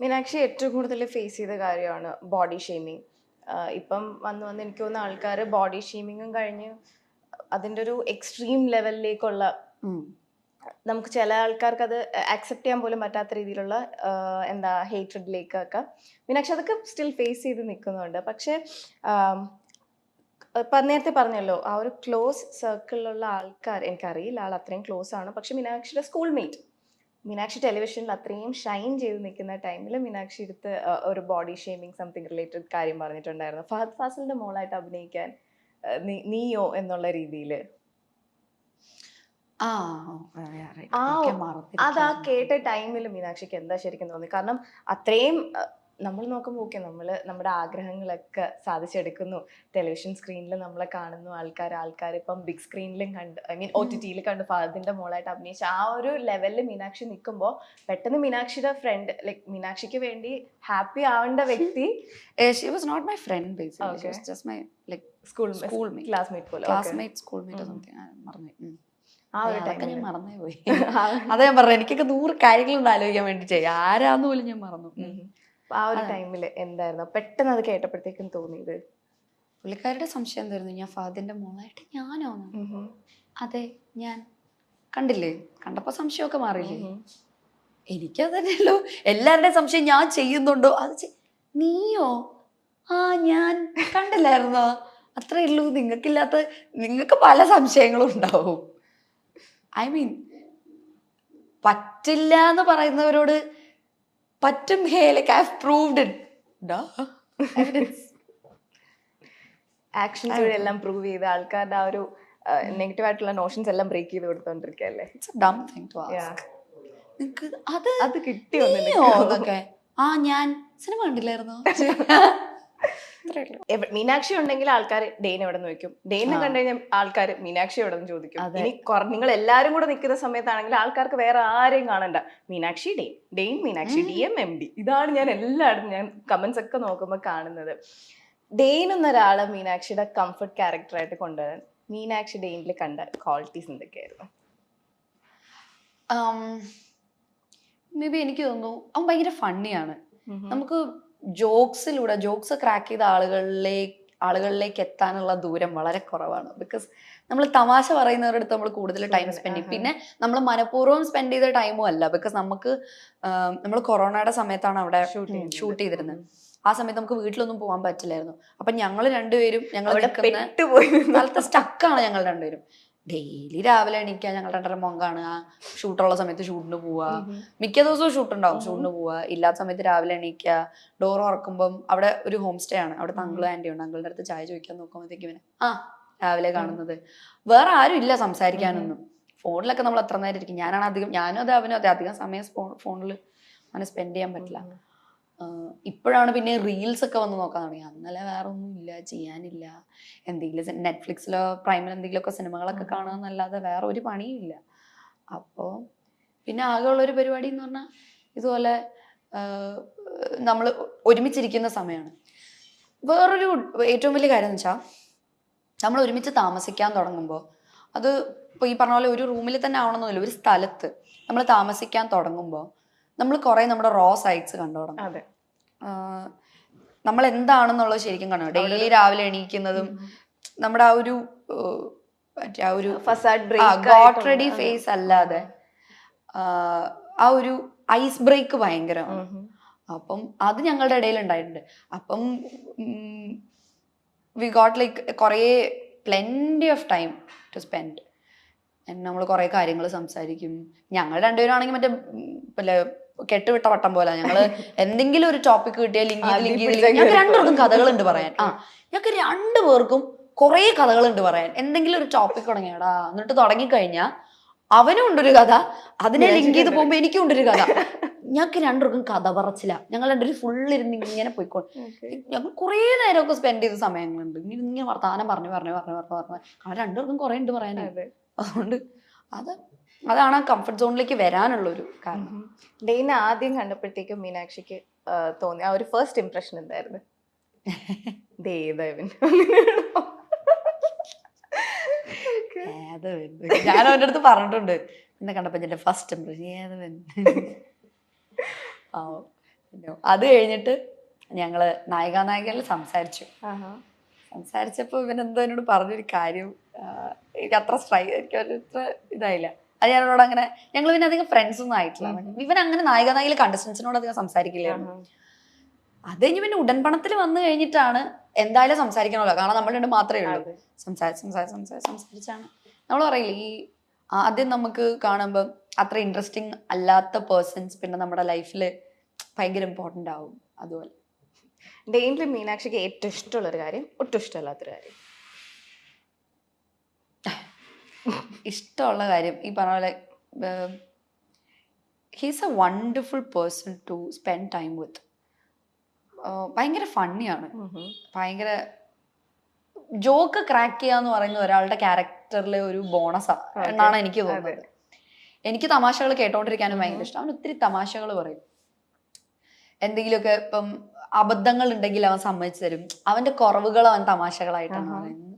മീനാക്ഷി ഏറ്റവും കൂടുതൽ ഫേസ് ചെയ്ത കാര്യമാണ് ബോഡി ഷെയ്മിങ് ഇപ്പം വന്ന് വന്ന് എനിക്ക് തോന്നുന്ന ആൾക്കാർ ബോഡി ഷെയ്മിങ്ങും കഴിഞ്ഞ് അതിന്റെ ഒരു എക്സ്ട്രീം ലെവലിലേക്കുള്ള നമുക്ക് ചില ആൾക്കാർക്ക് അത് ആക്സെപ്റ്റ് ചെയ്യാൻ പോലും പറ്റാത്ത രീതിയിലുള്ള എന്താ ഹേറ്റഡിലേക്കൊക്കെ മീനാക്ഷി അതൊക്കെ സ്റ്റിൽ ഫേസ് ചെയ്ത് നിൽക്കുന്നുണ്ട്. പക്ഷേ നേരത്തെ പറഞ്ഞല്ലോ ആ ഒരു ക്ലോസ് സർക്കിളിലുള്ള ആൾക്കാർ എനിക്കറിയില്ല ആൾ അത്രയും ക്ലോസ് ആണ്. പക്ഷെ മീനാക്ഷിയുടെ സ്കൂൾ മേറ്റ് മീനാക്ഷി ടെലിവിഷനിൽ അത്രയും ഷൈൻ ചെയ്ത് നിൽക്കുന്ന ടൈമിൽ മീനാക്ഷി എടുത്ത് ഒരു ബോഡി ഷേമിങ് സംതിങ് റിലേറ്റഡ് കാര്യം പറഞ്ഞിട്ടുണ്ടായിരുന്നു. ഫഹദ് ഫാസിലിന്റെ മോളായിട്ട് അഭിനയിക്കാൻ നീയോ എന്നുള്ള രീതിയിൽ yeah, ആ, അതാ കേട്ട ടൈമിൽ മീനാക്ഷിക്ക് എന്താ ശരിക്കും തോന്നി കാരണം അത്രയും നമ്മൾ നോക്കുമ്പോൾ ഓക്കെ നമ്മൾ നമ്മുടെ ആഗ്രഹങ്ങളൊക്കെ സാധിച്ചെടുക്കുന്നു. ടെലിവിഷൻ സ്ക്രീനിൽ നമ്മളെ കാണുന്നു ആൾക്കാർ ആൾക്കാർ ഇപ്പം ബിഗ് സ്ക്രീനിലും കണ്ട് ഐ മീൻ ഒ ടി ടിയിൽ കണ്ട് ഫാദറിന്റെ മോളായിട്ട് അഭിനയിച്ച ആ ഒരു ലെവലിൽ മീനാക്ഷി നിൽക്കുമ്പോൾ പെട്ടെന്ന് മീനാക്ഷിയുടെ ഫ്രണ്ട് ലൈക്ക് മീനാക്ഷിക്ക് വേണ്ടി ഹാപ്പി ആവേണ്ട വ്യക്തി she was not my friend just my like school classmate പോലെ മറന്നു അതൊക്കെ ഞാൻ മറന്നേ പോയി അതാ ഞാൻ പറഞ്ഞു എനിക്കൊക്കെ നൂറ് കാര്യങ്ങളൊന്നും ആലോചിക്കാൻ വേണ്ടി ചെയ്യും ആരാന്ന് പോലും ഞാൻ മറന്നു. ആ ഒരു. ടൈമിൽ എന്തായിരുന്നു? പെട്ടെന്ന് അത് കേട്ടപ്പോഴത്തേക്കും തോന്നിയത്? പുള്ളിക്കാരുടെ സംശയം എന്തായിരുന്നു? ഞാൻ ഫാദറിന്റെ മോളായിട്ട് ഞാനോ? അതെ ഞാൻ. കണ്ടില്ലേ? കണ്ടപ്പോ സംശയമൊക്കെ മാറിയില്ലേ? എനിക്കത് തന്നെയല്ലോ എല്ലാവരുടെയും സംശയം ഞാൻ ചെയ്യുന്നുണ്ടോ? അത് നീയോ? ആ ഞാൻ കണ്ടില്ലായിരുന്നോ? അത്രേ ഉള്ളൂ. നിങ്ങൾക്കില്ലാത്ത നിങ്ങൾക്ക് പല സംശയങ്ങളും ഉണ്ടാവും. ഐ മീൻ പറ്റില്ല എന്ന് പറയുന്നവരോട് പറ്റും hey like I proved it actions എല്ലാം പ്രൂവ് ചെയ്ത് ആൾക്കാരുടെ ആ ഒരു നെഗറ്റീവ് ആയിട്ടുള്ള നോഷൻസ് എല്ലാം ബ്രേക്ക് ചെയ്ത് കൊടുത്തോണ്ടിരിക്കല്ലേ നിങ്ങൾക്ക് അത് അത് കിട്ടിയോ എന്നൊക്കെ ആ ഞാൻ സിനിമ കണ്ടില്ലായിരുന്നോ. മീനാക്ഷി ഉണ്ടെങ്കിൽ ആൾക്കാർ ഡെയിൻ എവിടെ നിന്ന് വെക്കും ഡെയിനെ കണ്ടു കഴിഞ്ഞാൽ ആൾക്കാർ മീനാക്ഷി എവിടെ നിന്ന് ചോദിക്കും. ഇനി നിങ്ങൾ എല്ലാരും കൂടെ നിൽക്കുന്ന സമയത്താണെങ്കിൽ ആൾക്കാർക്ക് വേറെ ആരെയും കാണണ്ട. Meenakshi Dain Dain Meenakshi D M M D. ഇതാണ് ഞാൻ എല്ലായിടത്തും ഞാൻ കമന്റ്സ് ഒക്കെ നോക്കുമ്പോൾ കാണുന്നത്. ഡെയിൻ എന്നൊരാളെ മീനാക്ഷിയുടെ കംഫർട്ട് ക്യാരക്ടറായിട്ട് കൊണ്ടുവരാൻ മീനാക്ഷി ഡെയിനിൽ കണ്ട ക്വാളിറ്റീസ് എന്തൊക്കെയായിരുന്നു? മേ ബി എനിക്ക് തോന്നുന്നു അവൻ ഭയങ്കര ഫണ്ണിയാണ് നമുക്ക് ജോക്സിലൂടെ ജോക്സ് ക്രാക്ക് ചെയ്ത ആളുകളിലേക്ക് ആളുകളിലേക്ക് എത്താനുള്ള ദൂരം വളരെ കുറവാണ്. ബിക്കോസ് നമ്മൾ തമാശ പറയുന്നവരുടെ അടുത്ത് നമ്മൾ കൂടുതൽ ടൈം സ്പെൻഡ് ചെയ്യും. പിന്നെ നമ്മൾ മനഃപൂർവം സ്പെൻഡ് ചെയ്ത ടൈമും അല്ല. ബിക്കോസ് നമുക്ക് നമ്മൾ കൊറോണയുടെ സമയത്താണ് അവിടെ ഷൂട്ട് ചെയ്തിരുന്നത്. ആ സമയത്ത് നമുക്ക് വീട്ടിലൊന്നും പോകാൻ പറ്റില്ലായിരുന്നു. അപ്പൊ ഞങ്ങൾ രണ്ടുപേരും ഞങ്ങൾ സ്ഥലത്ത് സ്റ്റക്കാണ് ഞങ്ങൾ രണ്ടുപേരും. ഡെയിലി രാവിലെ എണീക്കുക ഞങ്ങൾ രണ്ടര മോൻ കാണുക ഷൂട്ടുള്ള സമയത്ത് ഷൂട്ടിന് പോവുക. മിക്ക ദിവസവും ഷൂട്ട് ഉണ്ടാവും ഷൂട്ടിന് പോവുക. ഇല്ലാത്ത സമയത്ത് രാവിലെ എണീക്കുക. ഡോർ ഉറക്കുമ്പം അവിടെ ഒരു ഹോം സ്റ്റേ ആണ്. അവിടെ അങ്കിളും ആന്റി ഉണ്ട്. അങ്കിളുടെ അടുത്ത് ചായ ചോദിക്കാൻ നോക്കുമ്പോഴത്തേക്കും ഇവനെ ആ രാവിലെ കാണുന്നത്. വേറെ ആരും ഇല്ല സംസാരിക്കാനൊന്നും. ഫോണിലൊക്കെ നമ്മൾ എത്ര നേരം ഇരിക്കും. ഞാനാണ് അധികം ഞാനും അതെ അവനും അതെ. അധികം സമയം ഫോണിൽ അങ്ങനെ സ്പെൻഡ് ചെയ്യാൻ പറ്റില്ല. ഇപ്പോഴാണ് പിന്നെ റീൽസ് ഒക്കെ വന്ന് നോക്കാൻ തുടങ്ങി അന്നലെ വേറെ ഒന്നും ഇല്ല ചെയ്യാനില്ല. എന്തെങ്കിലും നെറ്റ്ഫ്ലിക്സിലോ പ്രൈമിൽ എന്തെങ്കിലുമൊക്കെ സിനിമകളൊക്കെ. കാണുക എന്നല്ലാതെ വേറെ ഒരു പണിയും ഇല്ല അപ്പോൾ പിന്നെ ആകെയുള്ളൊരു പരിപാടി എന്ന് പറഞ്ഞാൽ ഇതുപോലെ നമ്മൾ ഒരുമിച്ചിരിക്കുന്ന സമയമാണ് വേറൊരു ഏറ്റവും വലിയ കാര്യം എന്ന് വെച്ചാൽ നമ്മൾ ഒരുമിച്ച് താമസിക്കാൻ തുടങ്ങുമ്പോൾ അത് ഇപ്പോൾ ഈ പറഞ്ഞ പോലെ ഒരു റൂമിൽ തന്നെ ആവണമെന്നില്ല ഒരു സ്ഥലത്ത് നമ്മൾ താമസിക്കാൻ തുടങ്ങുമ്പോൾ നമ്മൾ കുറേ നമ്മുടെ റോ സൈഡ്സ് കണ്ടു തുടങ്ങും. നമ്മൾ എന്താണെന്നുള്ളത് ശരിക്കും കാണും ഡെയിലി രാവിലെ എണീക്കുന്നതും നമ്മുടെ ആ ഒരു മറ്റേ ആ ഒരു ഗോട്ട് റെഡി ഫേസ് അല്ലാതെ ആ ഒരു ഐസ് ബ്രേക്ക് ഭയങ്കരമാണ് അപ്പം അത് ഞങ്ങളുടെ ഇടയിൽ ഉണ്ടായിട്ടുണ്ട്. അപ്പം വി ഗോട്ട് ലൈക്ക് കുറേ plenty of time to spend നമ്മൾ കുറേ കാര്യങ്ങൾ സംസാരിക്കും. ഞങ്ങൾ രണ്ടുപേരും ആണെങ്കിൽ മറ്റേ കെട്ടുവിട്ട വട്ടം പോലെ. ഞങ്ങൾ എന്തെങ്കിലും ഒരു ടോപ്പിക് കിട്ടിയാൽ ലിങ്ക് ലിങ്ക് ഞങ്ങൾക്ക് രണ്ടുപേർക്കും കഥകളുണ്ട് പറയാൻ. ആ. ഞങ്ങൾക്ക് രണ്ടു പേർക്കും കുറേ കഥകളുണ്ട് പറയാൻ. എന്തെങ്കിലും ഒരു ടോപ്പിക് തുടങ്ങിയടാ. എന്നിട്ട് തുടങ്ങിക്കഴിഞ്ഞാൽ അവനും ഉണ്ടൊരു കഥ അതിനെ ലിങ്ക് ചെയ്ത് പോകുമ്പോ എനിക്കും ഉണ്ടൊരു കഥ. ഞങ്ങൾക്ക് രണ്ടുപേർക്കും കഥ പറച്ചില്ല ഞങ്ങൾ രണ്ടുപേരും ഫുൾ ഇരുന്ന് ഇങ്ങനെ പോയിക്കോളും ഞങ്ങൾ കുറേ നേരമൊക്കെ സ്പെൻഡ് ചെയ്ത സമയങ്ങളുണ്ട്. ഇങ്ങനെ ഇങ്ങനെ വർത്താനം പറഞ്ഞു പറഞ്ഞു പറഞ്ഞു പറഞ്ഞു പറഞ്ഞു. കാരണം രണ്ടുപേർക്കും കുറെ ഉണ്ട് പറയാനായിട്ട് അതെ. അതുകൊണ്ട് അത് അതാണ് ആ കംഫർട്ട് സോണിലേക്ക് വരാനുള്ള ഒരു കാരണം ഡെയിനെ ആദ്യം കണ്ടപ്പോഴത്തേക്കും മീനാക്ഷിക്ക് തോന്നി. ആ ഒരു ഫസ്റ്റ് ഇംപ്രഷൻ എന്തായിരുന്നു? ദേ ഏതാ ഞാൻ അവന്റെ അടുത്ത് പറഞ്ഞിട്ടുണ്ട്. എന്നെ കണ്ടപ്പോ എന്റെ ഫസ്റ്റ് ഇംപ്രഷൻ ഏതവൻ അത് കഴിഞ്ഞിട്ട് ഞങ്ങൾ നായികാ നായികയിൽ സംസാരിച്ചു. സംസാരിച്ചപ്പോൾ ഇവൻ എന്തോ എന്നോട് പറഞ്ഞൊരു കാര്യം എനിക്ക് അത്ര സ്ട്രൈ എനിക്ക് ഇത്ര ഇതായില്ല. അത് ഞാനോട് അങ്ങനെ ഞങ്ങൾ പിന്നെ അധികം ഫ്രണ്ട്സ് ഒന്നും ആയിട്ടില്ല. ഇവൻ അങ്ങനെ നായിക നായികയിലെ കണ്ടസ്റ്റൻസിനോട് അധികം സംസാരിക്കില്ലായിരുന്നു. അത് കഴിഞ്ഞ് പിന്നെ ഉടൻപണത്തിൽ വന്നു കഴിഞ്ഞിട്ടാണ് എന്തായാലും സംസാരിക്കണമല്ലോ. കാരണം നമ്മൾ രണ്ട് മാത്രമേ ഉള്ളൂ. സംസാരിച്ച് സംസാരിച്ച് സംസാരിച്ച് സംസാരിച്ചാണ്. നമ്മൾ പറയില്ലേ ഈ ആദ്യം നമുക്ക് കാണുമ്പോൾ അത്ര ഇൻട്രസ്റ്റിംഗ് അല്ലാത്ത പേഴ്സൺസ് പിന്നെ നമ്മുടെ ലൈഫിൽ ഭയങ്കര ഇമ്പോർട്ടന്റ് ആവും. അതുപോലെ. ഡെയിൻലി മീനാക്ഷിക്ക് ഏറ്റവും ഇഷ്ടമുള്ളൊരു കാര്യം ഒട്ടും ഇഷ്ടമല്ലാത്തൊരു കാര്യം. ഇഷ്ടമുള്ള കാര്യം ഈ പറഞ്ഞ പോലെ he's a wonderful person to spend time with ഭയങ്കര ഫണ്ണിയാണ് ഭയങ്കര ജോക്ക് ക്രാക്ക് ചെയ്യുക എന്ന് പറയുന്ന ഒരാളുടെ ക്യാരക്ടറിലെ ഒരു ബോണസാണ് എന്നാണ് എനിക്ക് തോന്നുന്നത്. എനിക്ക് തമാശകൾ കേട്ടോണ്ടിരിക്കാനും ഭയങ്കര ഇഷ്ടം. അവൻ ഒത്തിരി തമാശകൾ പറയും. എന്തെങ്കിലുമൊക്കെ ഇപ്പം അബദ്ധങ്ങൾ ഉണ്ടെങ്കിൽ അവൻ സമ്മതിച്ചു തരും. അവന്റെ കുറവുകൾ അവൻ തമാശകളായിട്ടാണ് പറയുന്നത്.